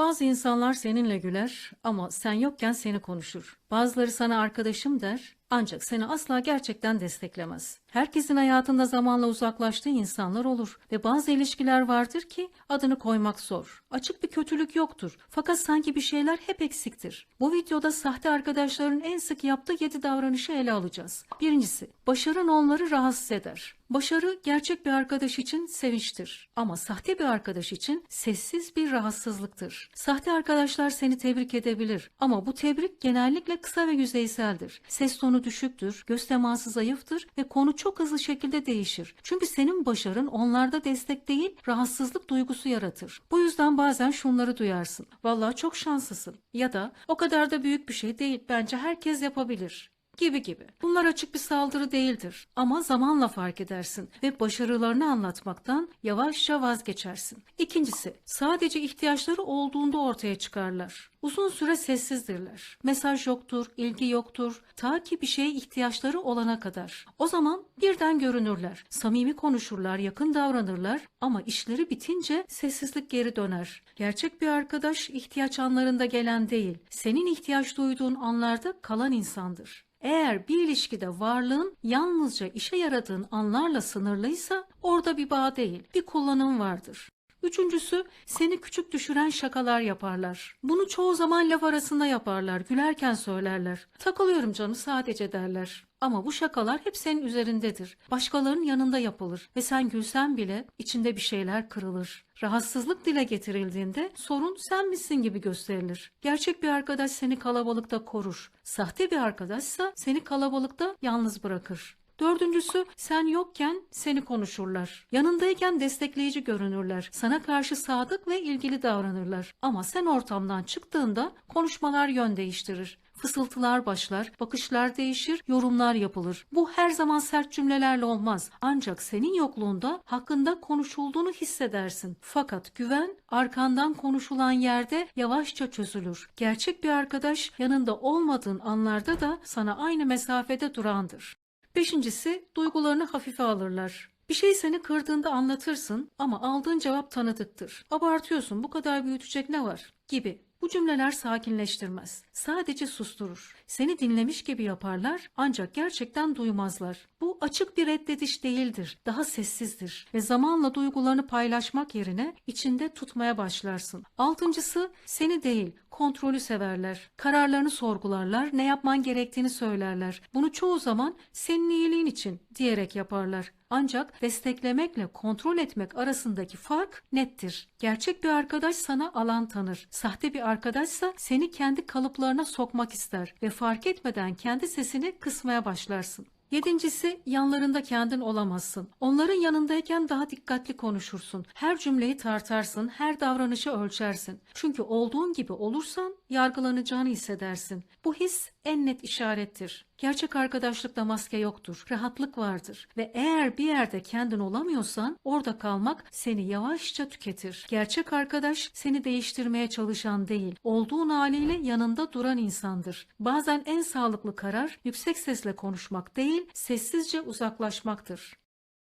Bazı insanlar seninle güler ama sen yokken seni konuşur. Bazıları sana arkadaşım der ancak seni asla gerçekten desteklemez. Herkesin hayatında zamanla uzaklaştığı insanlar olur ve bazı ilişkiler vardır ki adını koymak zor. Açık bir kötülük yoktur fakat sanki bir şeyler hep eksiktir. Bu videoda sahte arkadaşların en sık yaptığı 7 davranışı ele alacağız. Birincisi, başarın onları rahatsız eder. Başarı gerçek bir arkadaş için sevinçtir ama sahte bir arkadaş için sessiz bir rahatsızlıktır. Sahte arkadaşlar seni tebrik edebilir ama bu tebrik genellikle kısa ve yüzeyseldir. Ses tonu düşüktür, göz teması zayıftır ve konu çok hızlı şekilde değişir. Çünkü senin başarın onlarda destek değil, rahatsızlık duygusu yaratır. Bu yüzden bazen şunları duyarsın. Vallahi çok şanslısın ya da o kadar da büyük bir şey değil. Bence herkes yapabilir gibi gibi. Bunlar açık bir saldırı değildir ama zamanla fark edersin ve başarılarını anlatmaktan yavaşça vazgeçersin. İkincisi, sadece ihtiyaçları olduğunda ortaya çıkarlar. Uzun süre sessizdirler. Mesaj yoktur, ilgi yoktur. Ta ki bir şeye ihtiyaçları olana kadar. O zaman birden görünürler. Samimi konuşurlar, yakın davranırlar ama işleri bitince sessizlik geri döner. Gerçek bir arkadaş ihtiyaç anlarında gelen değil, senin ihtiyaç duyduğun anlarda kalan insandır. Eğer bir ilişkide varlığın yalnızca işe yaradığın anlarla sınırlıysa orada bir bağ değil, bir kullanım vardır. Üçüncüsü seni küçük düşüren şakalar yaparlar. Bunu çoğu zaman laf arasında yaparlar, gülerken söylerler. Takılıyorum canım sadece derler. Ama bu şakalar hep senin üzerindedir. Başkalarının yanında yapılır ve sen gülsen bile içinde bir şeyler kırılır. Rahatsızlık dile getirildiğinde sorun sen misin gibi gösterilir. Gerçek bir arkadaş seni kalabalıkta korur. Sahte bir arkadaşsa seni kalabalıkta yalnız bırakır. Dördüncüsü sen yokken seni konuşurlar. Yanındayken destekleyici görünürler. Sana karşı sadık ve ilgili davranırlar. Ama sen ortamdan çıktığında konuşmalar yön değiştirir. Fısıltılar başlar, bakışlar değişir, yorumlar yapılır. Bu her zaman sert cümlelerle olmaz. Ancak senin yokluğunda hakkında konuşulduğunu hissedersin. Fakat güven arkandan konuşulan yerde yavaşça çözülür. Gerçek bir arkadaş yanında olmadığın anlarda da sana aynı mesafede durandır. Beşincisi duygularını hafife alırlar. Bir şey seni kırdığında anlatırsın ama aldığın cevap tanıdıktır. Abartıyorsun bu kadar büyütecek ne var gibi. Bu cümleler sakinleştirmez. Sadece susturur. Seni dinlemiş gibi yaparlar ancak gerçekten duymazlar. Bu açık bir reddediş değildir. Daha sessizdir. Ve zamanla duygularını paylaşmak yerine içinde tutmaya başlarsın. Altıncısı seni değil kontrolü severler. Kararlarını sorgularlar, ne yapman gerektiğini söylerler. Bunu çoğu zaman senin iyiliğin için diyerek yaparlar. Ancak desteklemekle kontrol etmek arasındaki fark nettir. Gerçek bir arkadaş sana alan tanır. Sahte bir arkadaşsa seni kendi kalıplarına sokmak ister ve fark etmeden kendi sesini kısmaya başlarsın. Yedincisi yanlarında kendin olamazsın. Onların yanındayken daha dikkatli konuşursun. Her cümleyi tartarsın, her davranışı ölçersin. Çünkü olduğun gibi olursan yargılanacağını hissedersin. Bu his en net işarettir. Gerçek arkadaşlıkta maske yoktur. Rahatlık vardır. Ve eğer bir yerde kendin olamıyorsan orada kalmak seni yavaşça tüketir. Gerçek arkadaş seni değiştirmeye çalışan değil, olduğun haliyle yanında duran insandır. Bazen en sağlıklı karar yüksek sesle konuşmak değil, sessizce uzaklaşmaktır.